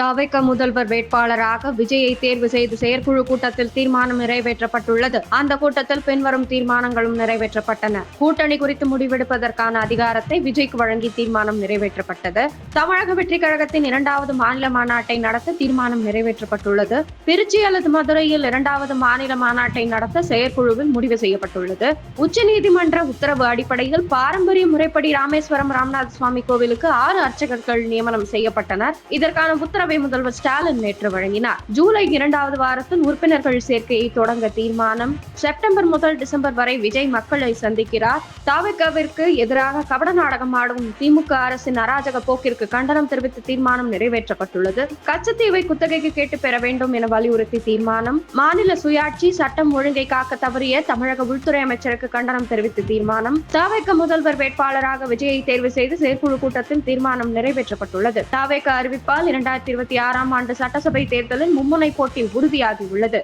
தவைக்க முதல்வர் வேட்பாளராக விஜயை தேர்வு செய்து செயற்குழு கூட்டத்தில் தீர்மானம் நிறைவேற்றப்பட்டுள்ளது. அந்த கூட்டத்தில் பின்வரும் தீர்மானங்களும் நிறைவேற்றப்பட்டன. கூட்டணி குறித்து முடிவெடுப்பதற்கான அதிகாரத்தை விஜய்க்கு வழங்கி தீர்மானம் நிறைவேற்றப்பட்டது. தமிழக வெற்றி கழகத்தின் இரண்டாவது மாநில மாநாட்டை நடத்த தீர்மானம் நிறைவேற்றப்பட்டுள்ளது. திருச்சி அல்லது மதுரையில் இரண்டாவது மாநில மாநாட்டை நடத்த செயற்குழுவில் முடிவு செய்யப்பட்டுள்ளது. உச்சநீதிமன்ற உத்தரவு அடிப்படையில் பாரம்பரிய முறைப்படி ராமேஸ்வரம் ராமநாத சுவாமி கோவிலுக்கு ஆறு அர்ச்சகர்கள் நியமனம் செய்யப்பட்டனர். இதற்கான உத்தரவு முதல்வர் ஸ்டாலின் நேற்று வழங்கினார். ஜூலை இரண்டாவது வாரத்தில் உறுப்பினர்கள் சேர்க்கையை தொடங்க தீர்மானம். செப்டம்பர் முதல் டிசம்பர் வரை விஜய் மக்களை சந்திக்கிறார். தாவகவிற்கு எதிராக கபட நாடகம் ஆடும் திமுக அரசின் அராஜக போக்கிற்கு கண்டனம் தெரிவித்து தீர்மானம் நிறைவேற்றப்பட்டுள்ளது. கச்சத்தீவை குத்தகைக்கு கேட்டு பெற வேண்டும் என வலியுறுத்தி தீர்மானம். மாநில சுயாட்சி சட்டம் ஒழுங்கை காக்க தவறிய தமிழக உள்துறை அமைச்சருக்கு கண்டனம் தெரிவித்து தீர்மானம். தாவேக்க முதல்வர் வேட்பாளராக விஜயை தேர்வு செய்து செயற்குழு கூட்டத்தில் தீர்மானம் நிறைவேற்றப்பட்டுள்ளது. தாவேக்க அறிவிப்பால் இரண்டாயிரத்தி இருபத்தி ஆறாம் ஆண்டு சட்டசபை தேர்தலில் மும்முனை போட்டி உறுதியாகியுள்ளது.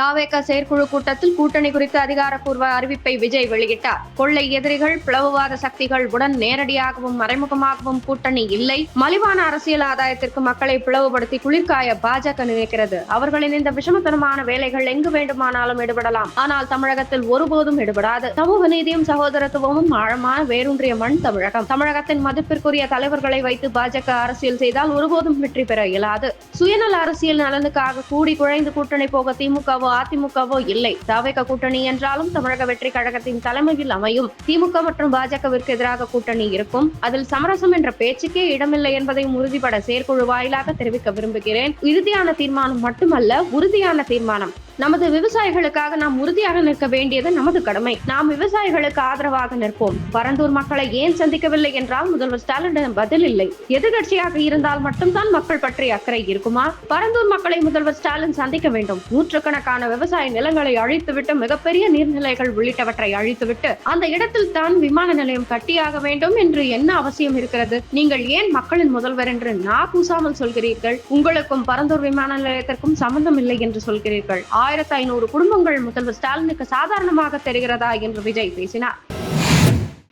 தாவேக செயற்குழு கூட்டத்தில் கூட்டணி குறித்த அதிகாரப்பூர்வ அறிவிப்பை விஜய் வெளியிட்டார். கொள்ளை எதிரிகள் பிளவுவாத சக்திகள் உடன் நேரடியாகவும் மறைமுகமாகவும் கூட்டணி இல்லை. மலிவான அரசியல் ஆதாயத்திற்கு மக்களை பிளவுபடுத்தி குளிர்காய பாஜக நினைக்கிறது. அவர்களின் இந்த விஷமத்தனமான வேலைகள் எங்கு வேண்டுமானாலும் ஈடுபடலாம் ஆனால் தமிழகத்தில் ஒருபோதும் ஈடுபடாது சமூக நீதியும் சகோதரத்துவமும் ஆழமான வேரூன்றிய மண் தமிழகம். தமிழகத்தின் மதிப்பிற்குரிய தலைவர்களை வைத்து பாஜக அரசியல் செய்தால் ஒருபோதும் வெற்றி பெற இயலாது. சுயநல அரசியல் நலனுக்காக கூடி குழைந்து கூட்டணி போக திமுகவும் திமுகவோ அதிமுகவோ இல்லை. தவேக கூட்டணி என்றாலும் தமிழக வெற்றி கழகத்தின் தலைமையில் அமையும். திமுக மற்றும் பாஜகவிற்கு எதிராக கூட்டணி இருக்கும். அதில் சமரசம் என்ற பேச்சுக்கே இடமில்லை என்பதையும் உறுதிபட செயற்குழு வாயிலாக தெரிவிக்க விரும்புகிறேன். இறுதியான தீர்மானம் மட்டுமல்ல உறுதியான தீர்மானம் நமது விவசாயிகளுக்காக நாம் உறுதியாக நிற்க வேண்டியது நமது கடமை. நாம் விவசாயிகளுக்கு ஆதரவாக நிற்போம். பரந்தூர் மக்களை ஏன் சந்திக்கவில்லை என்றால் முதல்வர் ஸ்டாலினிடம் பதில் இல்லை. எதிர்கட்சியாக இருந்தால் மட்டும்தான் மக்கள் பற்றி அக்கறை இருக்குமா? பரந்தூர் மக்களை முதல்வர் ஸ்டாலின் சந்திக்க வேண்டும். நூற்றுக்கணக்கான விவசாய நிலங்களை அழித்துவிட்டு மிகப்பெரிய நீர்நிலைகள் உள்ளிட்டவற்றை அழித்துவிட்டு அந்த இடத்தில் தான் விமான நிலையம் கட்டியாக வேண்டும் என்று என்ன அவசியம் இருக்கிறது? நீங்கள் ஏன் மக்களின் முதல்வர் என்று நா கூசாமல் சொல்கிறீர்கள்? உங்களுக்கும் பரந்தூர் விமான நிலையத்திற்கும் சம்பந்தம் இல்லை என்று சொல்கிறீர்கள். ஆயிரத்தி ஐநூறு குடும்பங்கள் முதல்வர் ஸ்டாலினுக்கு சாதாரணமாக தெரிகிறதா என்று விஜய் பேசினார்.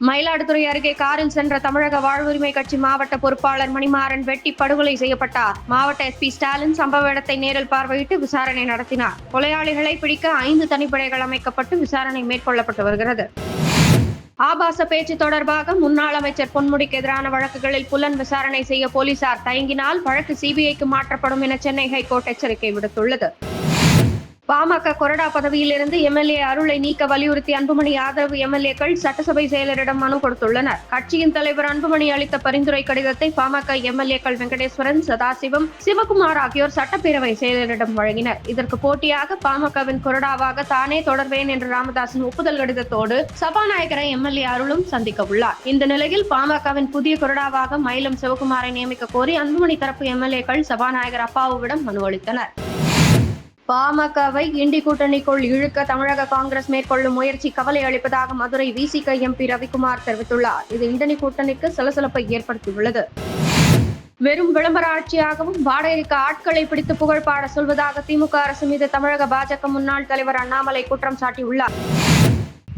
மயிலாடுதுறை அருகே காரில் சென்ற தமிழக வாழ்வுரிமை கட்சி மாவட்ட பொறுப்பாளர் மணிமாறன் வெட்டி படுகொலை செய்யப்பட்டார். மாவட்ட எஸ்பி ஸ்டாலின் சம்பவ இடத்தை நேரில் பார்வையிட்டு விசாரணை நடத்தினார். கொலையாளிகளை பிடிக்க ஐந்து தனிப்படைகள் அமைக்கப்பட்டு விசாரணை மேற்கொள்ளப்பட்டு வருகிறது. ஆபாச பேச்சு தொடர்பாக முன்னாள் அமைச்சர் பொன்முடிக்கு எதிரான வழக்குகளில் புலன் விசாரணை செய்ய போலீசார் தயங்கினால் வழக்கு சிபிஐக்கு மாற்றப்படும் என சென்னை ஹைகோர்ட் எச்சரிக்கை விடுத்துள்ளது. பாமக கொறடா பதவியிலிருந்து எம்எல்ஏ அருளை நீக்க வலியுறுத்தி அன்புமணி ஆதரவு எம்எல்ஏக்கள் சட்டசபை செயலரிடம் மனு கொடுத்துள்ளனர். கட்சியின் தலைவர் அன்புமணி அளித்த பரிந்துரை கடிதத்தை பாமக எம்எல்ஏக்கள் வெங்கடேஸ்வரன் சதாசிவம் சிவகுமார் ஆகியோர் சட்டப்பேரவை செயலரிடம் வழங்கினர். இதற்கு போட்டியாக பாமகவின் கொறடாவாக தானே தொடர்வேன் என்று ராமதாசின் ஒப்புதல் கடிதத்தோடு சபாநாயகரை எம்எல்ஏ அருளும் சந்திக்க உள்ளார். இந்த நிலையில் பாமகவின் புதிய கொறடாவாக மயிலம் சிவகுமாரை நியமிக்க கோரி அன்புமணி தரப்பு எம்எல்ஏக்கள் சபாநாயகர் அப்பாவுவிடம் மனு அளித்தனர். பாமகவை இண்டி கூட்டணிக்குள் இழுக்க தமிழக காங்கிரஸ் மேற்கொள்ளும் முயற்சி கவலை அளிப்பதாக மதுரை விசிக எம்பி ரவிக்குமார் தெரிவித்துள்ளார். இது இண்டனி கூட்டணிக்கு சலசலப்பை ஏற்படுத்தியுள்ளது. வெறும் விளம்பர ஆட்சியாகவும் வாடகைக்கு ஆட்களை பிடித்து புகழ் பாட சொல்வதாக திமுக அரசு மீது தமிழக பாஜக முன்னாள் தலைவர் அண்ணாமலை குற்றம் சாட்டியுள்ளார்.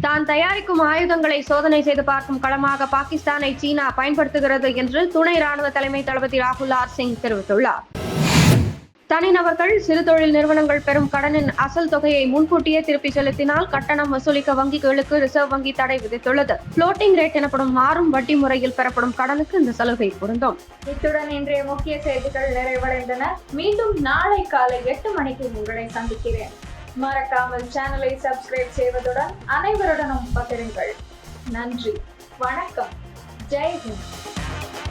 தான் தயாரிக்கும் ஆயுதங்களை சோதனை செய்து பார்க்கும் களமாக பாகிஸ்தானை சீனா பயன்படுத்துகிறது என்று துணை ராணுவ தலைமை தளபதி ராகுல் ஆர் சிங் தெரிவித்துள்ளார். தனிநபர்கள் சிறு தொழில் நிறுவனங்கள் பெறும் கடனின் அசல் தொகையை முன்கூட்டியே திருப்பி செலுத்தினால் கட்டணம் வசூலிக்க வங்கிகளுக்கு ரிசர்வ் வங்கி தடை விதித்துள்ளது. புளோட்டிங் ரேட் எனப்படும் மாறும் வட்டி முறையில் பெறப்படும் கடனுக்கு இந்த சலுகை பொருந்தும். இத்துடன் இன்றைய முக்கிய செய்திகள் நிறைவடைந்தன. மீண்டும் நாளை காலை எட்டு மணிக்கு உங்களை சந்திக்கிறேன். மறக்காமல் சேனலை சப்ஸ்கிரைப் செய்வதுடன் அனைவருடனும் பகிருங்கள். நன்றி. வணக்கம். ஜெய் ஹிந்த்.